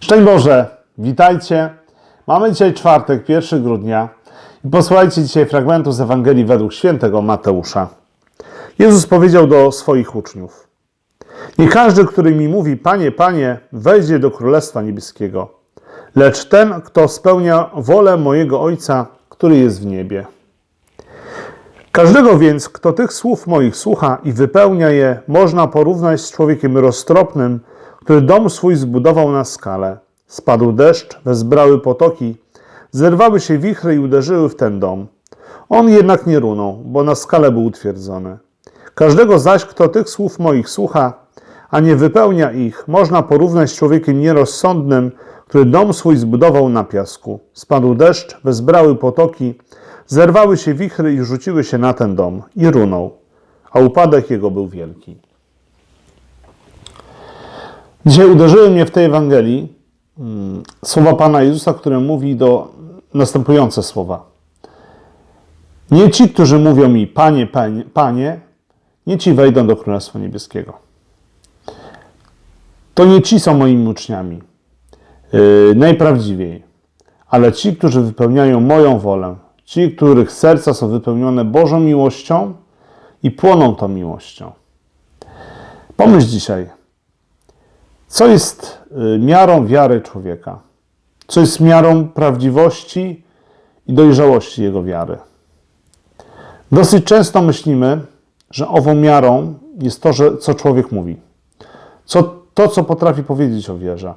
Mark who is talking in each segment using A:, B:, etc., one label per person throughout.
A: Szczęść Boże, witajcie. Mamy dzisiaj czwartek, 1 grudnia i posłuchajcie dzisiaj fragmentu z Ewangelii według świętego Mateusza. Jezus powiedział do swoich uczniów: Nie każdy, który mi mówi, Panie, Panie, wejdzie do Królestwa Niebieskiego, lecz ten, kto spełnia wolę mojego Ojca, który jest w niebie. Każdego więc, kto tych słów moich słucha i wypełnia je, można porównać z człowiekiem roztropnym, który dom swój zbudował na skalę. Spadł deszcz, wezbrały potoki, zerwały się wichry i uderzyły w ten dom. On jednak nie runął, bo na skale był utwierdzony. Każdego zaś, kto tych słów moich słucha, a nie wypełnia ich, można porównać z człowiekiem nierozsądnym, który dom swój zbudował na piasku. Spadł deszcz, wezbrały potoki, zerwały się wichry i rzuciły się na ten dom i runął, a upadek jego był wielki. Dzisiaj uderzyły mnie w tej Ewangelii mm, słowa Pana Jezusa, które mówi do następujące słowa. Nie ci, którzy mówią mi, Panie, Panie, Panie, nie ci wejdą do Królestwa Niebieskiego. To nie ci są moimi uczniami, yy, najprawdziwiej, ale ci, którzy wypełniają moją wolę, ci, których serca są wypełnione Bożą miłością i płoną tą miłością. Pomyśl dzisiaj, co jest y, miarą wiary człowieka? Co jest miarą prawdziwości i dojrzałości jego wiary? Dosyć często myślimy, że ową miarą jest to, że, co człowiek mówi. Co, to, co potrafi powiedzieć o wierze.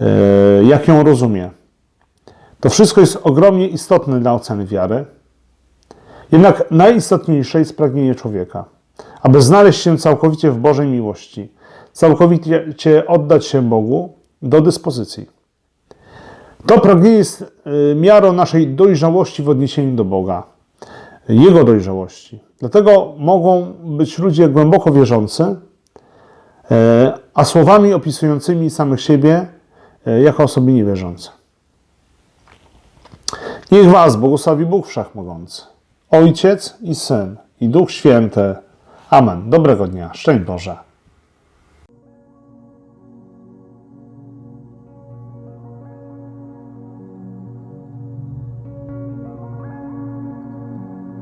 A: Yy, jak ją rozumie. To wszystko jest ogromnie istotne dla oceny wiary. Jednak najistotniejsze jest pragnienie człowieka, aby znaleźć się całkowicie w Bożej miłości, całkowicie oddać się Bogu do dyspozycji. To pragnienie jest y, miarą naszej dojrzałości w odniesieniu do Boga, Jego dojrzałości. Dlatego mogą być ludzie głęboko wierzący, e, a słowami opisującymi samych siebie e, jako osoby niewierzące. Niech Was błogosławi Bóg Wszechmogący, Ojciec i Syn i Duch Święty. Amen. Dobrego dnia. Szczęść Boże.